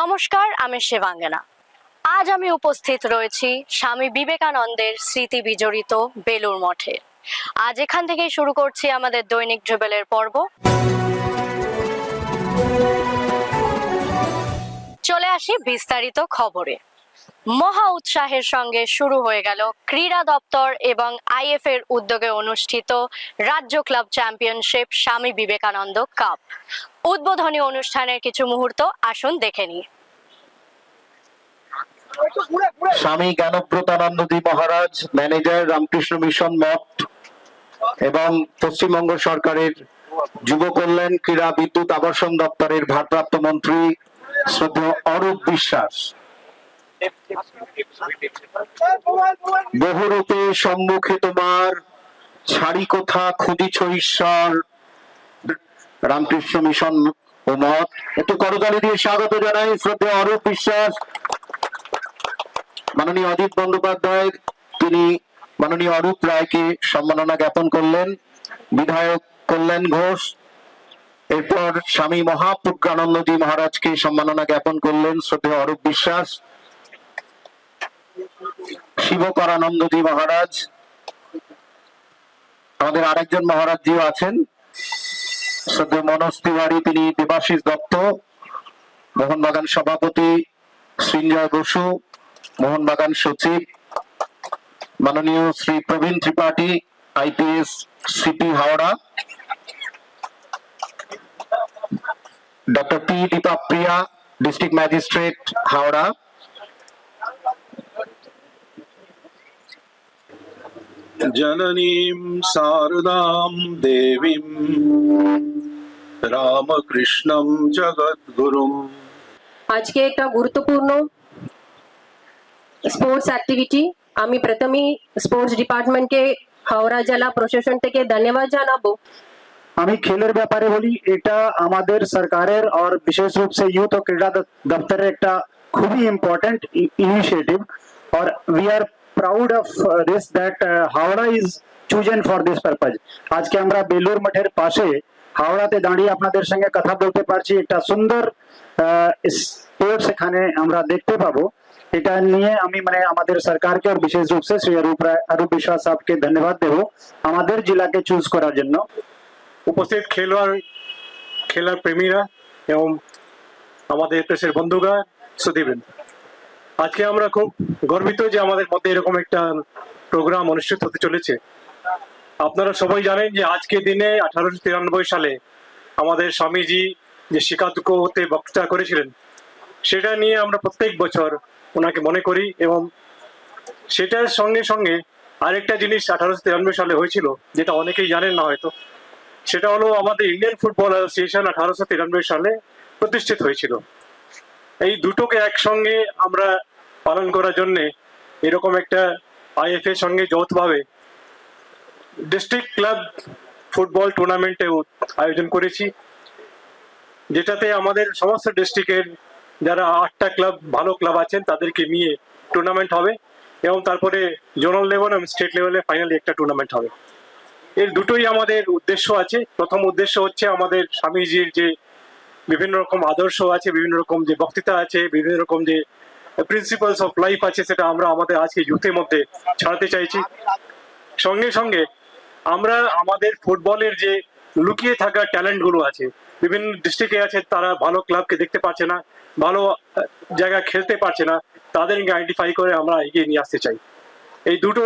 নমস্কার, আমি শিবাঙ্গনা। আজ আমি উপস্থিত রয়েছি স্বামী বিবেকানন্দের স্মৃতি বিজড়িত বেলুর মঠে। আজ এখান থেকেই শুরু করছি আমাদের দৈনিক ড্রিবেলের পর্ব। চলে আসি বিস্তারিত খবরে। মহা উৎসাহের সঙ্গে শুরু হয়ে গেল ক্রীড়া দপ্তর এবং আইএফ এর উদ্যোগে অনুষ্ঠিত রাজ্য club championship Swami Vivekananda cup. উদ্বোধনী অনুষ্ঠানের কিছু মুহূর্ত আসুন দেখে নিই। স্বামী জ্ঞানব্রতানন্দজি মহারাজ, ম্যানেজার রামকৃষ্ণ মিশন মঠ, এবং পশ্চিমবঙ্গ সরকারের যুব কল্যাণ, ক্রীড়া, বিদ্যুৎ, আবাসন দপ্তরের ভারপ্রাপ্ত মন্ত্রী শ্রদ্ধেয় অরূপ বিশ্বাস। বহুরূপে সম্মুখে তোমার ছাড়ি কোথা খুঁজিছ ঈশ্বর রামকৃষ্ণ মিশন ও মত একটু করতালি দিয়ে স্বাগত জানাই শ্রদ্ধেয় অরূপ বিশ্বাস, মাননীয় অজিত বন্দ্যোপাধ্যায়। তিনি মাননীয় অরূপ রায়কে সম্মাননা জ্ঞাপন করলেন, বিধায়ক কল্যাণ ঘোষ। এরপর স্বামী মহাপ্রজ্ঞানন্দজি মহারাজকে সম্মাননা জ্ঞাপন করলেন শ্রদ্ধেয় অরূপ বিশ্বাস। শিবকরানন্দজি মহারাজ। আমাদের আরেকজন মহারাজজিও আছেন। সদ্য মনোজ তিওয়ারি, তিনি দেবাশিস দত্ত, মোহনবাগান সভাপতি সৃঞ্জয় বসু, মোহনবাগান সচিব, মাননীয় Shri Praveen Tripathi, IPS CP Howrah, doctor P Deepa Priya, district magistrate Howrah. জননীম সারদাম দেবীম। রামকৃষ্ণম জগৎ গুরুম আজকে একটা গুরুত্বপূর্ণ স্পোর্টস অ্যাক্টিভিটি আমি প্রথমে স্পোর্টস ডিপার্টমেন্টকে হাওড়া জেলা প্রশাসন থেকে ধন্যবাদ জানাবো আমি খেলের ব্যাপারে বলি এটা আমাদের সরকারের আর বিশেষ রূপ সে ইউথ ও ক্রীড়া দপ্তরের একটা খুবই ইম্পর্টেন্ট ইনিশিয়েটিভ और we are proud of this that Howrah is chosen for this purpose आज के हमारा बेलूर मठेर पासे হাওড়াতে দাঁড়িয়ে আপনাদের সঙ্গে কথা বলতে পারছি। একটা সুন্দর স্পোর্টস এখানে আমরা দেখতে পাবো। এটা নিয়ে আমি মানে আমাদের সরকারকে আর বিশেষ রূপ से শ্রী অরূপ রায়, অরূপ বিশ্বাস সাহেবকে ধন্যবাদ দেবো আমাদের জেলাকে চুজ করার জন্য। উপস্থিত খেলোয়াড়, খেলার প্রেমীরা এবং আমাদের প্রেসের বন্ধুগণ সুদীবেন আজকে আমরা খুব গর্বিত যে আমাদের মধ্যে এরকম একটা প্রোগ্রাম অনুষ্ঠিত হতে চলেছে। আপনারা সবাই জানেন যে আজকে দিনে আঠারোশো তিরানব্বই সালে আমাদের স্বামীজি যে শিকাতুকোতে বক্তৃতা করেছিলেন, সেটা নিয়ে আমরা প্রত্যেক বছর ওনাকে মনে করি এবং সেটার সঙ্গে সঙ্গে আরেকটা জিনিস আঠারোশো তিরানব্বই সালে হয়েছিল, যেটা অনেকেই জানেন না হয়তো, সেটা হলো আমাদের ইন্ডিয়ান ফুটবল অ্যাসোসিয়েশন আঠারোশো তিরানব্বই সালে প্রতিষ্ঠিত হয়েছিল। এই দুটোকে একসঙ্গে আমরা পালন করার জন্যে এরকম একটা আইএফ এর সঙ্গে যৌথভাবে ডিস্ট্রিক্ট ক্লাব ফুটবল টুর্নামেন্টে আয়োজন করেছি, যেটাতে আমাদের সমস্ত ডিস্ট্রিক্টের যারা আটটা ক্লাব ভালো ক্লাব আছেন, তাদেরকে নিয়ে টুর্নামেন্ট হবে এবং তারপরে জোনাল লেভেল এবং স্টেট লেভেলে ফাইনালি একটা টুর্নামেন্ট হবে। এর দুটোই আমাদের উদ্দেশ্য আছে। প্রথম উদ্দেশ্য হচ্ছে আমাদের স্বামীজির যে বিভিন্ন রকম আদর্শ আছে, বিভিন্ন রকম যে বক্তৃতা আছে, বিভিন্ন রকম যে প্রিন্সিপালস অফ লাইফ আছে, সেটা আমরা আমাদের আজকে ইউথের মধ্যে ছাড়াতে চাইছি। সঙ্গে সঙ্গে আমরা আমাদের ফুটবলের যে লুকিয়ে থাকা ট্যালেন্টগুলো আছে, বিভিন্ন ডিস্ট্রিক্টে আছে, তারা ভালো ক্লাবকে দেখতে পাচ্ছে না, ভালো জায়গা খেলতে পারছে না, তাদেরকে আইডেন্টিফাই করে আমরা এগিয়ে নিয়ে আসতে চাই। এই দুটো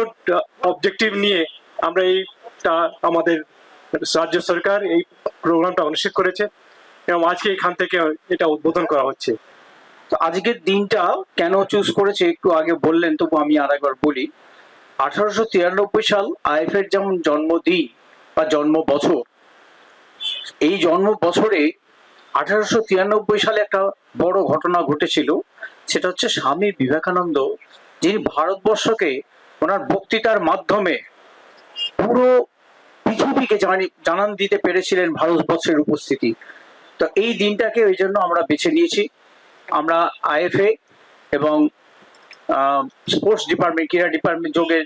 অবজেক্টিভ নিয়ে আমরা এইটা আমাদের রাজ্য সরকার এই প্রোগ্রামটা অনুষ্ঠিত করেছে এবং আজকে এখান থেকে এটা উদ্বোধন করা হচ্ছে। তো আজকের দিনটা কেন চুজ করেছে একটু আগে বললেন, তবু আমি আরেকবার বলি। আঠারোশো তিরানব্বই সাল আইএফ এর যেমন জন্মদিন বা জন্ম বছর এই জন্ম বছরে আঠারোশো তিরানব্বই সালে একটা বড় ঘটনা ঘটেছিল। সেটা হচ্ছে স্বামী বিবেকানন্দ, যিনি ভারতবর্ষকে ওনার বক্তৃতার মাধ্যমে পুরো পৃথিবীকে জানান দিতে পেরেছিলেন ভারতবর্ষের উপস্থিতি। তো এই দিনটাকে ওই জন্য আমরা বেছে নিয়েছি। আমরা আইএফএ এবং স্পোর্টস ডিপার্টমেন্ট ক্রীড়া ডিপার্টমেন্ট যোগের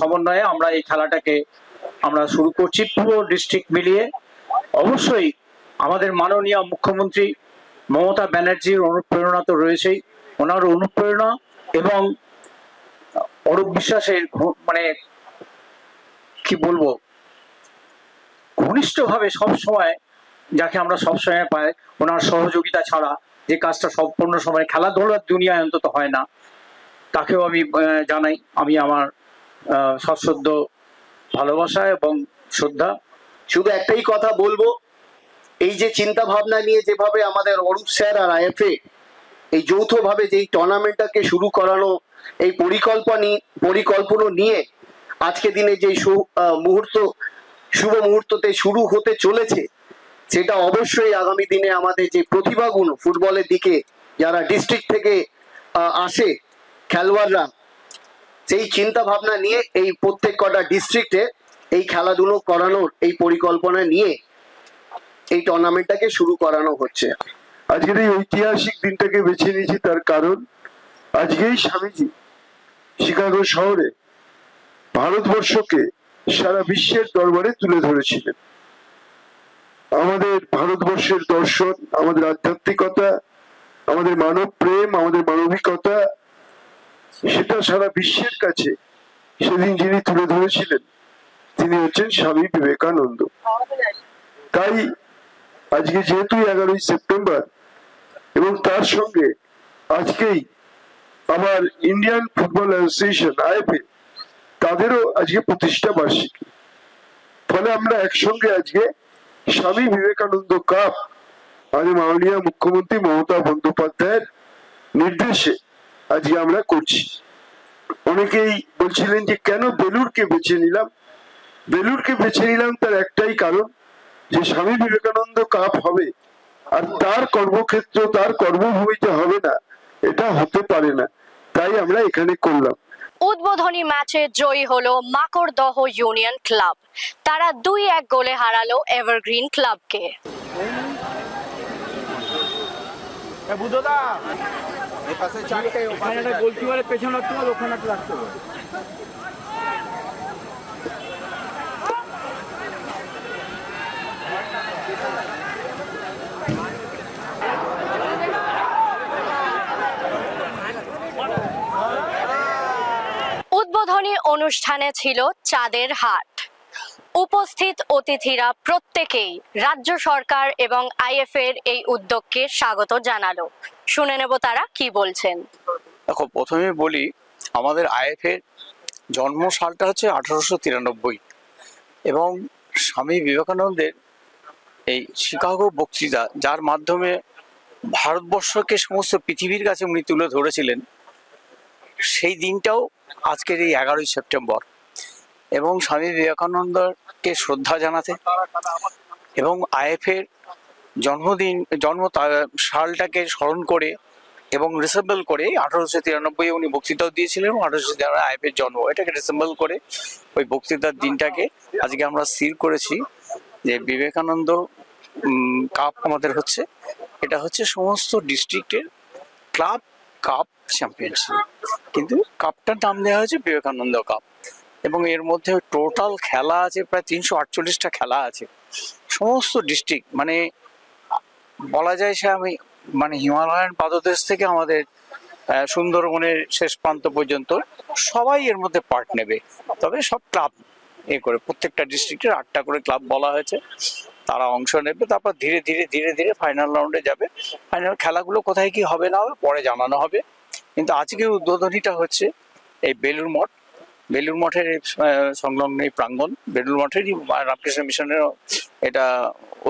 সমন্বয়ে আমরা এই খেলাটাকে আমরা শুরু করছি পুরো ডিস্ট্রিক্ট মিলিয়ে। অবশ্যই আমাদের মাননীয় মুখ্যমন্ত্রী মমতা ব্যানার্জির অনুপ্রেরণা তো রয়েছেই। ওনার অনুপ্রেরণা এবং অরূপ বিশ্বাসের মানে কি বলব? ঘনিষ্ঠভাবে সব সময় যাকে আমরা সবসময় পাই, ওনার সহযোগিতা ছাড়া যে কাজটা সম্পূর্ণ সময় খেলাধুলার দুনিয়ায় অন্তত হয় না। তাকেও আমি জানাই। আমি আমার সশ্রদ্ধ ভালোবাসা এবং শ্রদ্ধা। শুধু একটাই কথা বলব, এই যে চিন্তা ভাবনা নিয়ে যেভাবে আমাদের অরূপ স্যার আর আইএফএ এই যৌথভাবে যে টুর্নামেন্টটাকে শুরু করানো, এই পরিকল্পনা পরিকল্পনা নিয়ে আজকে দিনে যে মুহূর্ত, শুভ মুহূর্ততে শুরু হতে চলেছে, সেটা অবশ্যই আগামী দিনে আমাদের যে প্রতিভাগুলো ফুটবলের দিকে যারা ডিস্ট্রিক্ট থেকে আসে খেলোয়াড়রা সেই চিন্তা ভাবনা নিয়ে এই প্রত্যেক কটা ডিস্ট্রিক্টে এই খেলাধুলো করানোর এই পরিকল্পনা নিয়ে এই টুর্নামেন্টটাকে শুরু করানো হচ্ছে। আজকের এই ঐতিহাসিক দিনটাকে বেছে নিয়েছি তার কারণ আজকেই স্বামীজি শিকাগো শহরে ভারতবর্ষকে সারা বিশ্বের দরবারে তুলে ধরেছিলেন। আমাদের ভারতবর্ষের দর্শন, আমাদের আধ্যাত্মিকতা, আমাদের মানব প্রেম, আমাদের মানবিকতা সেটা সারা বিশ্বের কাছে সেদিন যিনি তুলে ধরেছিলেন, তিনি হচ্ছেন স্বামী বিবেকানন্দ। তাই আজকে যেহেতু এগারোই সেপ্টেম্বর, এবং তার সঙ্গে আজকেই আমার ইন্ডিয়ান ফুটবল অ্যাসোসিয়েশন আইএফএ তাদেরও আজকে প্রতিষ্ঠা বার্ষিকী। ফলে আমরা একসঙ্গে আজকে স্বামী বিবেকানন্দ কাপ আমাদের মাননীয় মুখ্যমন্ত্রী মমতা বন্দ্যোপাধ্যায়ের নির্দেশে আজকে আমরা করছি। অনেকেই বলছিলেন যে কেন বেলুরকে বেছে নিলাম? বেলুরকে বেছে নিলাম তার একটাই কারণ যে স্বামী বিবেকানন্দ কাপ হবে আর তার কর্মক্ষেত্র তার কর্মভূমিতে হবে না। এটা হতে পারে না। তাই আমরা এখানে করলাম। উদ্বোধনী ম্যাচে জয়ী হলো মাকড়দহ ইউনিয়ন ক্লাব। তারা দুই এক গোলে হারালো এভারগ্রিন ক্লাবকে। উদ্বোধনী অনুষ্ঠানে ছিল চাঁদের হাট। উপস্থিত অতিথিরা প্রত্যেকেই রাজ্য সরকার এবং আইএফ এর এই উদ্যোগকে স্বাগত জানালো। শুনে নেব তারা কি বলছেন। দেখো, প্রথমে বলি, আমাদের আইএফের জন্ম সালটা হচ্ছে আঠারোশো তিরানব্বই এবং স্বামী বিবেকানন্দের এই শিকাগো বক্তৃতা, যার মাধ্যমে ভারতবর্ষকে সমস্ত পৃথিবীর কাছে উনি তুলে ধরেছিলেন, সেই দিনটাও আজকের এই এগারোই সেপ্টেম্বর এবং স্বামী বিবেকানন্দকে শ্রদ্ধা জানাতে এবং আইএফের জন্মদিন, জন্ম সালটাকে স্মরণ করে এবং রিসেম্বল করে আঠারোশো তিরানব্বই উনি বক্তৃতাও দিয়েছিলেন আঠারোশো তিরানব্বই আইপের জন্ম। এটাকে রিসেম্বল করে ওই বক্তৃতার দিনটাকে আজকে আমরা স্থির করেছি যে বিবেকানন্দ কাপ আমাদের হচ্ছে। এটা হচ্ছে সমস্ত ডিস্ট্রিক্টের ক্লাব কাপ চ্যাম্পিয়নশিপ কিন্তু কাপটার নাম দেওয়া হয়েছে বিবেকানন্দ কাপ এবং এর মধ্যে টোটাল খেলা আছে, প্রায় তিনশো আটচল্লিশটা খেলা আছে। সমস্ত ডিস্ট্রিক্ট মানে বলা যায় সে আমি মানে হিমালয়ান পাদদেশ থেকে আমাদের সুন্দরবনের শেষ প্রান্ত পর্যন্ত সবাই এর মধ্যে পার্ট নেবে। তবে সব ক্লাব এ করে, প্রত্যেকটা ডিস্ট্রিক্টের আটটা করে ক্লাব বলা হয়েছে। তারা অংশ নেবে, তারপর ধীরে ধীরে ধীরে ধীরে ফাইনাল রাউন্ডে যাবে। ফাইনাল খেলাগুলো কোথায় কি হবে না হবে, পরে জানানো হবে। কিন্তু আজকে উদ্বোধনীটা হচ্ছে এই বেলুর মঠ। বেলুর মঠের সংলগ্ন এই প্রাঙ্গণ বেলুর মঠেরই রামকৃষ্ণ মিশনের এটা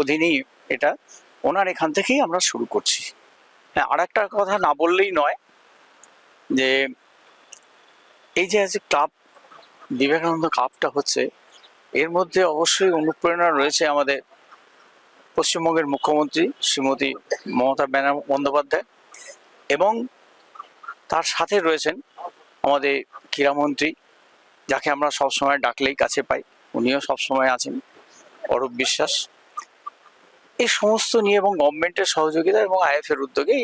অধীনেই এটা। ওনার এখান থেকেই আমরা শুরু করছি। হ্যাঁ আর একটা কথা না বললেই নয় যে এই যে আজ ক্লাব বিবেকানন্দ কাপটা হচ্ছে, এর মধ্যে অবশ্যই অনুপ্রেরণা রয়েছে আমাদের পশ্চিমবঙ্গের মুখ্যমন্ত্রী শ্রীমতী মমতা ব্যানার বন্দ্যোপাধ্যায় এবং তার সাথে রয়েছেন আমাদের ক্রীড়ামন্ত্রী যাকে আমরা সবসময় ডাকলেই কাছে পাই। উনিও সবসময় আছেন, অরূপ বিশ্বাস। এই সমস্ত নিয়ে এবং গভর্নমেন্টের সহযোগিতা এবং আইএফ এর উদ্যোগে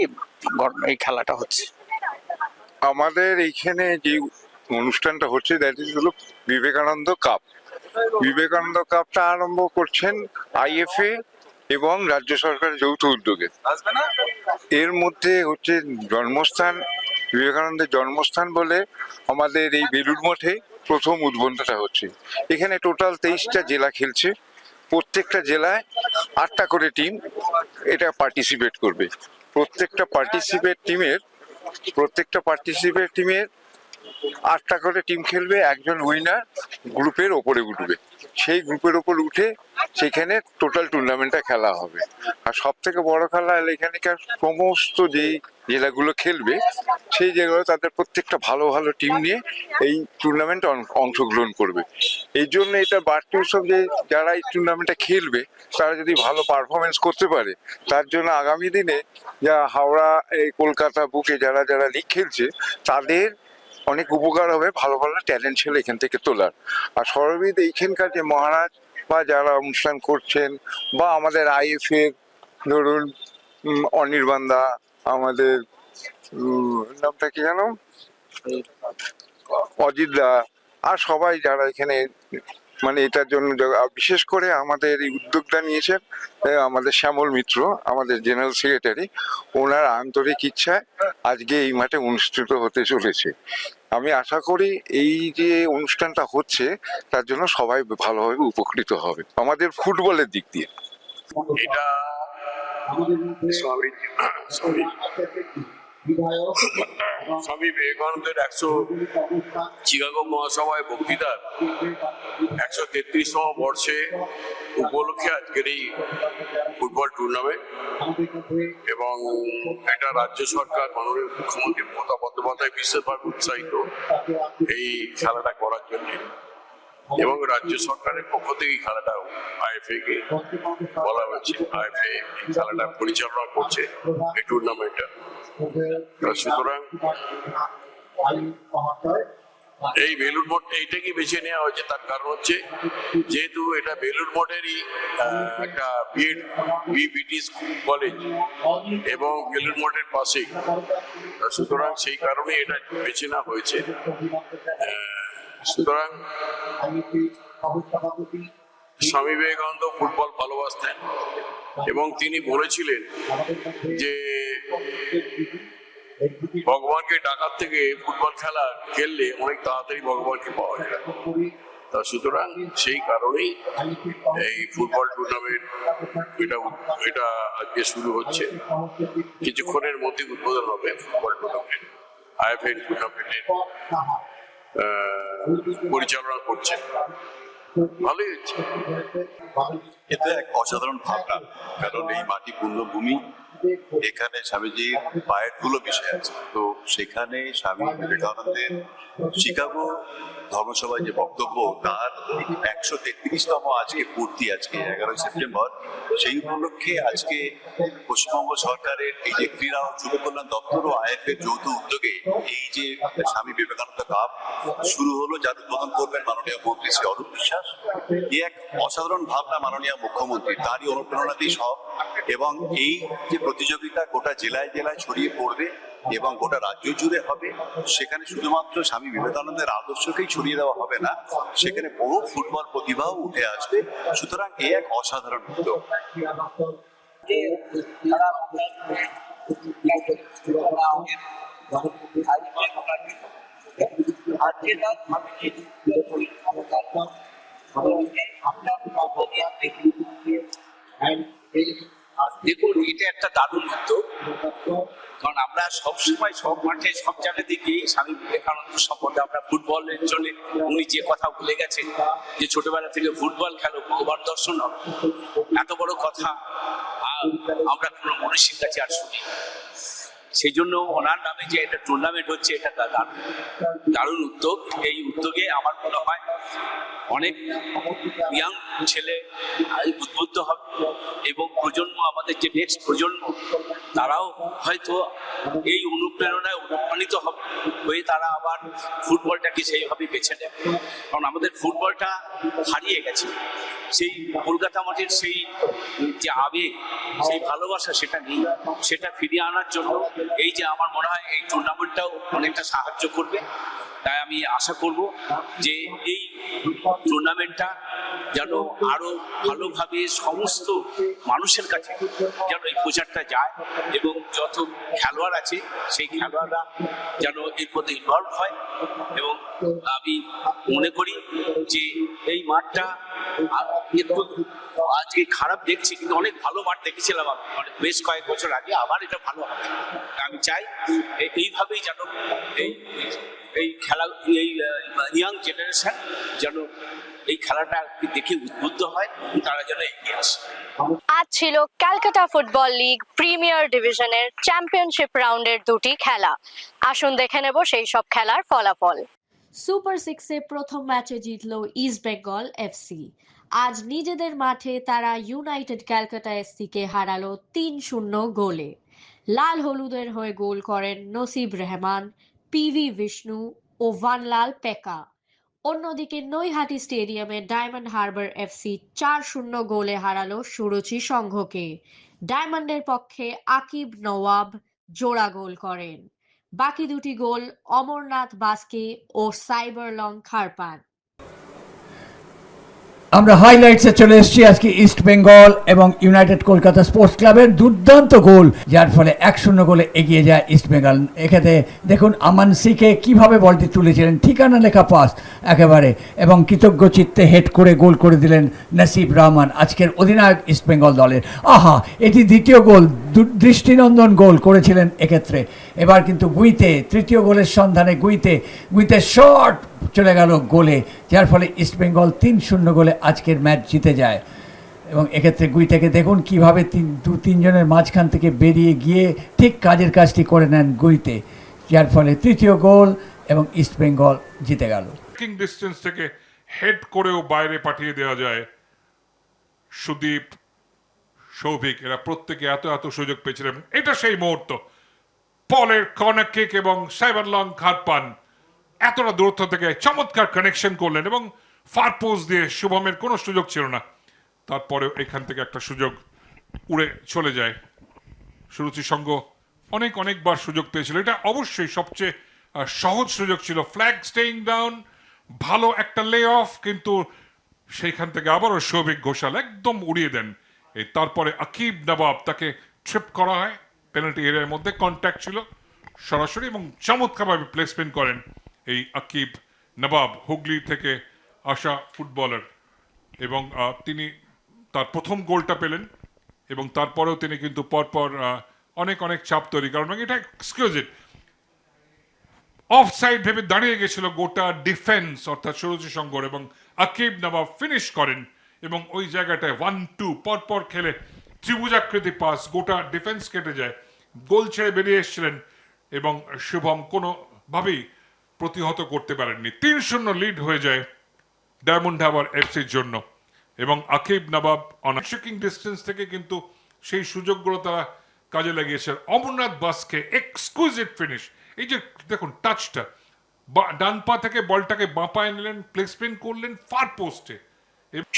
এই খেলাটা হচ্ছে। আমাদের এইখানে যে অনুষ্ঠানটা হচ্ছে দ্যাট ইজ হলো বিবেকানন্দ কাপ বিবেকানন্দ কাপটা আরম্ভ করছেন আইএফএ এবং রাজ্য সরকারের যৌথ উদ্যোগে। এর মধ্যে হচ্ছে জন্মস্থান, বিবেকানন্দের জন্মস্থান বলে আমাদের এই বেলুড় মঠে প্রথম উদ্বোধনটা হচ্ছে। এখানে টোটাল তেইশটা জেলা খেলছে। প্রত্যেকটা জেলায় আটটা করে টিম এটা পার্টিসিপেট করবে। প্রত্যেকটা পার্টিসিপেট টিমের প্রত্যেকটা পার্টিসিপেট টিমের আটটা করে টিম খেলবে, একজন উইনার গ্রুপের ওপরে উঠবে। সেই গ্রুপের ওপর উঠে সেখানে টোটাল টুর্নামেন্টটা খেলা হবে। আর সব থেকে বড় খেলা হলো এখানকার সমস্ত যেই জেলাগুলো খেলবে, সেই জায়গাগুলো তাদের প্রত্যেকটা ভালো ভালো টিম নিয়ে এই টুর্নামেন্টে অংশগ্রহণ করবে। এই জন্য এটা বাড়তি উৎসব যে যারা এই টুর্নামেন্টটা খেলবে, তারা যদি ভালো পারফরমেন্স করতে পারে, তার জন্য আগামী দিনে যা হাওড়া, এই কলকাতা, বুকে যারা যারা লিগ খেলছে, তাদের অনেক উপকার হবে, ভালো ভালো ট্যালেন্ট ছেলে এখান থেকে তোলার। আর সর্ববিদ এইখানকার যে মহারাজ বা যারা অনুষ্ঠান করছেন বা আমাদের আইএফ এর ধরুন অনির্বাণদা আমাদের নামটা কি জানো অজিতদা আর সবাই যারা এখানে মানে এটার জন্য বিশেষ করে আমাদের এই উদ্যোগটা নিয়েছেন আমাদের শ্যামল মিত্র আমাদের জেনারেল সেক্রেটারি। ওনার আন্তরিক ইচ্ছায় আজকে এই মাঠে অনুষ্ঠিত হতে চলেছে। আমি আশা করি এই যে অনুষ্ঠানটা হচ্ছে তার জন্য সবাই ভালোভাবে উপকৃত হবে। আমাদের ফুটবলের দিক দিয়ে। এটা স্বামী বিবেকানন্দের একশো চিকাগো মহাসভায় বক্তৃতার একশো তেত্রিশতম বর্ষে উপলক্ষে আজকের এই ফুটবল টুর্নামেন্ট এবং এটা রাজ্য সরকার মাননীয় মুখ্যমন্ত্রী মমতা বন্দ্যোপাধ্যায় বিশেষভাবে উৎসাহিত এই খেলাটা করার জন্য এবং রাজ্য সরকারের পক্ষ থেকে খেলাটা আইএফএ কে বলা হয়েছে, আইএফএ খেলাটা পরিচালনা করছে এই টুর্নামেন্টটা সুতরাং এই বেলুর মঠ এইটাকে বেছে নেওয়া হয়েছে। তার কারণ হচ্ছে, যেহেতু এটা বেলুর মঠেরই একটা বিএড বিবিটি কলেজ, এবং বেলুর মঠের পাশেই। সুতরাং সেই কারণে এটা বেছে নেওয়া হয়েছে। সুতরাং স্বামী বিবেকানন্দ ফুটবল ভালোবাসতেন। এবং তিনি বলেছিলেন যে ভগবানকে ডাকার থেকে ফুটবল খেলা খেললে অনেক তাড়াতাড়ি ভগবানকে পাওয়া যায়। তা সুতরাং সেই কারণেই এই ফুটবল টুর্নামেন্ট এটা এটা আজকে শুরু হচ্ছে। কিছুক্ষণের মধ্যে উদ্বোধন হবে ফুটবল টুর্নামেন্ট আইএফএ টুর্নামেন্টের পরিচালনা করছেন ভালোই হচ্ছে। এটা এক অসাধারণ ভাবনা। কারণ এই মাটি পূর্ণভূমি, এখানে স্বামীজির পায়ের ধুলো বিষয় আছে। তো সেখানে স্বামী বিবেকানন্দের শিকাগো ধর্মসভায় যে বক্তব্য, তার একশো তেত্রিশতম আজকে পূর্তি আজকে, এগারোই সেপ্টেম্বর, সেই উপলক্ষে আজকে পশ্চিমবঙ্গ সরকারের এই যে ক্রীড়া ও যুব কল্যাণ দপ্তর ও আইএফ এর যৌথ উদ্যোগে এই যে স্বামী বিবেকানন্দ কাপ শুরু হলো, যার উদ্বোধন করবেন মাননীয় মন্ত্রী শ্রী অরূপ বিশ্বাস। এই এক অসাধারণ ভাবনা মাননীয় মুখ্যমন্ত্রী, তারই অনুপ্রেরণাতেই সব এবং এই যে প্রতিযোগিতা গোটা জেলায় জেলায় ছড়িয়ে পড়বে এবং গোটা রাজ্য জুড়ে হবে। সেখানে শুধুমাত্র স্বামী বিবেকানন্দের আদর্শকেই ছড়িয়ে দেওয়া হবে না, সেখানে বহু ফুটবল প্রতিভাও উঠে আসবে। সুতরাং এ এক অসাধারণ উদ্যোগ। দেখুন, এটা একটা দারুণ উদ্যোগ। কারণ আমরা সবসময় সব মাঠে, সব জায়গা থেকে স্বামী বিবেকানন্দ সম্বন্ধে আমরা ফুটবলের জন্য উনি যে কথা বলে গেছেন, যে ছোটবেলা থেকে ফুটবল খেলো, ভগবান দর্শন এত বড় কথা আমরা কোনো মনীষীর কাছে আর শুনি সেই জন্য ওনার নামে যে একটা টুর্নামেন্ট হচ্ছে, এটা দারুণ দারুণ উদ্যোগ। এই উদ্যোগে আমার মনে হয় অনেক ইয়াং ছেলে উদ্বুদ্ধ হবে। এবং প্রজন্ম, আমাদের যে নেক্সট প্রজন্ম, তারাও হয়তো এই অনুপ্রেরণায় অনুপ্রাণিত হবে, হয়ে তারা আবার ফুটবলটাকে সেইভাবে বেছে নেবে। কারণ আমাদের ফুটবলটা হারিয়ে গেছে। সেই কলকাতা মাঠের সেই যে আবেগ, সেই ভালোবাসা সেটা নেই। সেটা ফিরিয়ে আনার জন্য এই যে আমার মনে হয় এই টুর্নামেন্টটাও অনেকটা সাহায্য করবে। তাই আমি আশা করব যে এই টুর্নামেন্টটা যেন আরও ভালোভাবে সমস্ত মানুষের কাছে যেন এই প্রচারটা যায় এবং যত খেলোয়াড় আছে, সেই খেলোয়াড়রা যেন এর মধ্যে ইনভলভ হয় এবং আমি মনে করি যে এই মাঠটা একটু আজকে খারাপ দেখছি, কিন্তু অনেক ভালো মাঠ দেখেছিলাম আমি। মানে বেশ কয়েক বছর আগে, আবার এটা ভালো হবে। আমি চাই এইভাবেই যেন এই এই খেলা এই ইয়াং জেনারেশন যেন এই খেলাটা দেখে উদ্বুদ্ধ হয় তারা যেন এগিয়ে আসে। আজ ছিল ক্যালকাটা ফুটবল লিগ প্রিমিয়ার ডিভিশনের চ্যাম্পিয়নশিপ রাউন্ডের দুটি খেলা। আসুন দেখে নেব সেই সব খেলার ফলাফল। সুপার সিক্সে প্রথম ম্যাচে জিতল ইস্ট বেঙ্গল এফসি। আজ নিজেদের মাঠে তারা ইউনাইটেড ক্যালকাটা এসসিকে হারালো তিন শূন্য গোলে। লাল হলুদের হয়ে গোল করেন নসিব রহমান পিভি বিষ্ণু ও ভানলাল পেকা। অন্যদিকে নৈহাটি স্টেডিয়ামে ডায়মন্ড হারবার এফসি চার শূন্য গোলে হারালো সুরুচি সংঘকে। ডায়মন্ডের পক্ষে আকিব নওয়াব জোড়া গোল করেন। বাকি দুটি গোল অমরনাথ বাস্কে ও সাইবার লং খারপান। আমরা হাইলাইটসে চলে এসেছি আজকে ইস্ট বেঙ্গল এবং ইউনাইটেড কলকাতা স্পোর্টস ক্লাবের দুর্দান্ত গোল, যার ফলে এক শূন্য গোলে এগিয়ে যায় ইস্ট বেঙ্গল এখানে দেখুন আমান সিকে কীভাবে বলটি তুলেছিলেন, ঠিকানা লেখা পাস একেবারে, এবং কৃতজ্ঞ চিত্তে হেড করে গোল করে দিলেন নাসিব রহমান, আজকের অধিনায়ক ইস্ট বেঙ্গল দলের। আহা, এটি দ্বিতীয় গোল দৃষ্টিনন্দন গোল করেছিলেন এক্ষেত্রে। এবার কিন্তু গুইতে, তৃতীয় গোলের সন্ধানে গুইতে গুইতে শট চলে গেল গোলে, যার ফলে ইস্টবেঙ্গল তিন শূন্য গোলে আজকের ম্যাচ জিতে যায়। এবং এক্ষেত্রে গুইটাকে দেখুন কীভাবে তিন, দু, তিনজনের মাঝখান থেকে বেরিয়ে গিয়ে ঠিক কাজের কাজটি করে নেন গুইতে, যার ফলে তৃতীয় গোল এবং ইস্টবেঙ্গল জিতে গেল। ডিস্টেন্স থেকে হেড করেও বাইরে পাঠিয়ে দেওয়া যায় সুদীপ, সৌভিক, এরা প্রত্যেকে এত এত সুযোগ পেয়েছিলেন। এটা সেই মুহূর্ত। পলের কর্নার কিক এবং সাইবার লং খারপান এতটা দূরত্ব থেকে চমৎকার কানেকশন করলেন এবং ফার পোস্ট দিয়ে শুভমের কোনো সুযোগ ছিল না। তারপরেও এখান থেকে একটা সুযোগ উড়ে চলে যায়। সুরুচি সঙ্গ অনেক অনেকবার সুযোগ পেয়েছিল। এটা অবশ্যই সবচেয়ে সহজ সুযোগ ছিল। ফ্ল্যাগ স্টেইং ডাউন ভালো একটা লে অফ কিন্তু সেইখান থেকে আবারও সৌভিক ঘোষাল একদম উড়িয়ে দেন। এই তারপরে আকিব নবাব তাকে ট্রিপ করা হয়। পেনাল্টি এরিয়ার মধ্যে কন্ট্যাক্ট ছিল। সরাসরি এবং চমৎকারভাবে প্লেসমেন্ট করেন এই আকিব নবাব হুগলি থেকে আসা ফুটবলার এবং তিনি তার প্রথম গোলটা পেলেন এবং তারপরেও তিনি কিন্তু পরপর অনেক অনেক চাপ তৈরি কারণ এটা এক্সকিউজিট অফ সাইড ভেবে দাঁড়িয়ে গেছিল গোটা ডিফেন্স অর্থাৎ সরুচি সংঘর এবং আকিব নবাব ফিনিশ করেন এবং ওই জায়গাটায় ওয়ান টু পরপর খেলে ত্রিভুজাকৃতি পাস গোটা ডিফেন্স কেটে যায়। গোল ছেড়ে বেরিয়ে এসেছিলেন এবং শুভম কোনোভাবেই প্রতিহত করতে পারেননি। তিন শূন্য লিড হয়ে যায় ডায়মন্ড হাবার এফসির জন্য এবং আকিব নবাব অনার্শিকিং ডিস্টেন্স থেকে কিন্তু সেই সুযোগগুলো তারা কাজে লাগিয়েছে অমরনাথ বাসকে এক্সকুইজিট ফিনিশ এই যে দেখুন টাচটা ডান পা থেকে বলটাকে বাঁ পায়ে নিলেন প্লেসমেন্ট করলেন ফার পোস্টে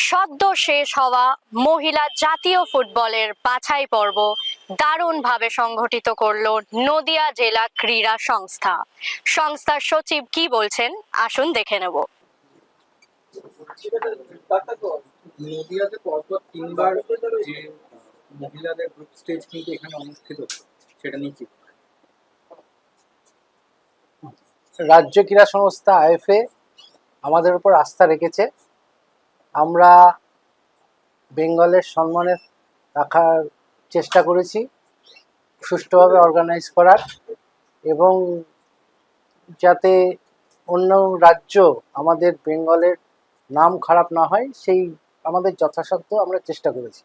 সদ্য শেষ হওয়া মহিলা জাতীয় ফুটবলের বাছাই পর্ব দারুণভাবে সংগঠিত করল নদিয়া জেলা ক্রীড়া সংস্থা। সংস্থার সচিব কি বলছেন আসুন দেখে নেব। নদিয়াতে পরপর তিনবার যে মহিলাদের গ্রুপ স্টেজ কিন্তু এখানে অনুষ্ঠিত সেটা নিয়ে রাজ্য ক্রীড়া সংস্থা আইএফএ আমাদের উপর আস্থা রেখেছে। আমরা বেঙ্গলের সম্মানে রাখার চেষ্টা করেছি, সুষ্ঠুভাবে অর্গানাইজ করার এবং যাতে অন্য রাজ্য আমাদের বেঙ্গলের নাম খারাপ না হয়, সেই আমাদের যথাসাধ্য আমরা চেষ্টা করেছি।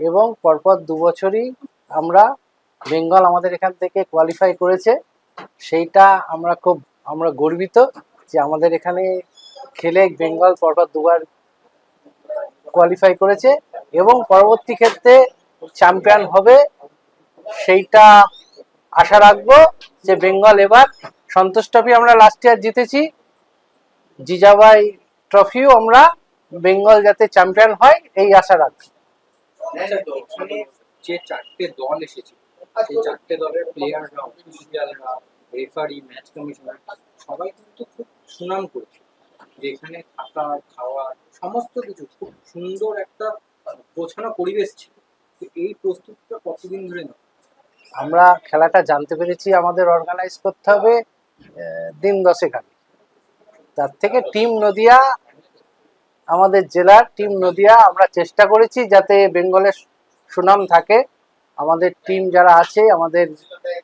এবং পরপর দু বছরই আমরা বেঙ্গল আমাদের এখান থেকে কোয়ালিফাই করেছে। সেইটা আমরা খুব, আমরা গর্বিত যে আমাদের এখানে খেলে বেঙ্গল পরপর দুবার কোয়ালিফাই করেছে এবং পরবর্তী ক্ষেত্রে চ্যাম্পিয়ন হবে সেইটা আশা রাখব যে বেঙ্গল এবার সন্তোষ ট্রফি আমরা লাস্ট ইয়ার জিতেছি। জিজাবাই ট্রফিও আমরা বেঙ্গল যাতে চ্যাম্পিয়ন হয়, এই আশা রাখব। সবাই কিন্তু খুব সুনাম করেছে যে এখানে থাকা খাওয়া সমস্ত কিছু, খুব সুন্দর একটা গোছানো পরিবেশ ছিল। এই প্রস্তুতিটা কতদিন ধরে নেওয়া? আমরা খেলাটা জানতে পেরেছি, আমাদের অর্গানাইজ করতে হবে দিন দশেক আগে। তার থেকে টিম নদিয়া, আমাদের জেলার টিম নদিয়া, আমরা চেষ্টা করেছি যাতে বেঙ্গলের সুনাম থাকে। আমাদের টিম যারা আছে, আমাদের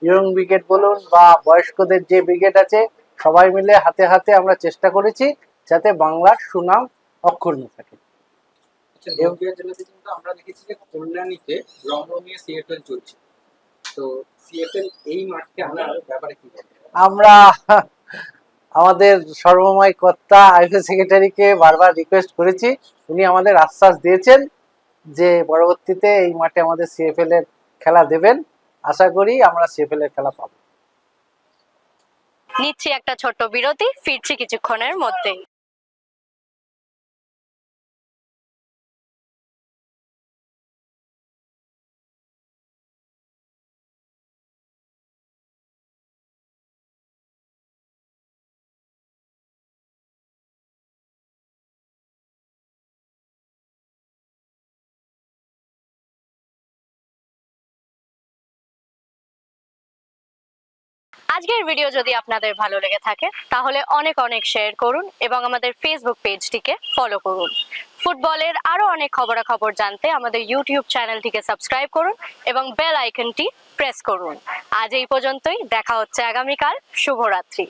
ইয়ং ব্রিগেড বলুন বা বয়স্কদের যে ব্রিগেড আছে, সবাই মিলে হাতে হাতে আমরা চেষ্টা করেছি যাতে বাংলার সুনাম অক্ষুণ্ণ থাকে। আচ্ছা নদিয়া জেলাতে কিন্তু আমরা দেখেছি যে কল্যাণীতে রমরমিয়ে সিএফএল চলছে। তো সিএফএল এই মাঠকে আনার ব্যাপারে কি আমরা আমাদের সর্বময় কর্তা আইফে সেক্রেটারিকে বারবার রিকোয়েস্ট করেছি। উনি আমাদের আশ্বাস দিয়েছেন যে পরবর্তীতে এই মাঠে আমাদের সিএফএল এর খেলা দেবেন। আশা করি আমরা সিএফএল এর খেলা পাবো। নিচ্ছি একটা ছোট্ট বিরতি ফিরছি কিছুক্ষণের মধ্যেই। আজকের ভিডিও যদি আপনাদের ভালো লেগে থাকে, তাহলে অনেক অনেক শেয়ার করুন এবং আমাদের ফেসবুক পেজটিকে ফলো করুন। ফুটবলের আরও অনেক খবরাখবর জানতে আমাদের ইউটিউব চ্যানেলটিকে সাবস্ক্রাইব করুন এবং বেল আইকনটি প্রেস করুন। আজ এই পর্যন্তই, দেখা হচ্ছে আগামীকাল। শুভরাত্রি।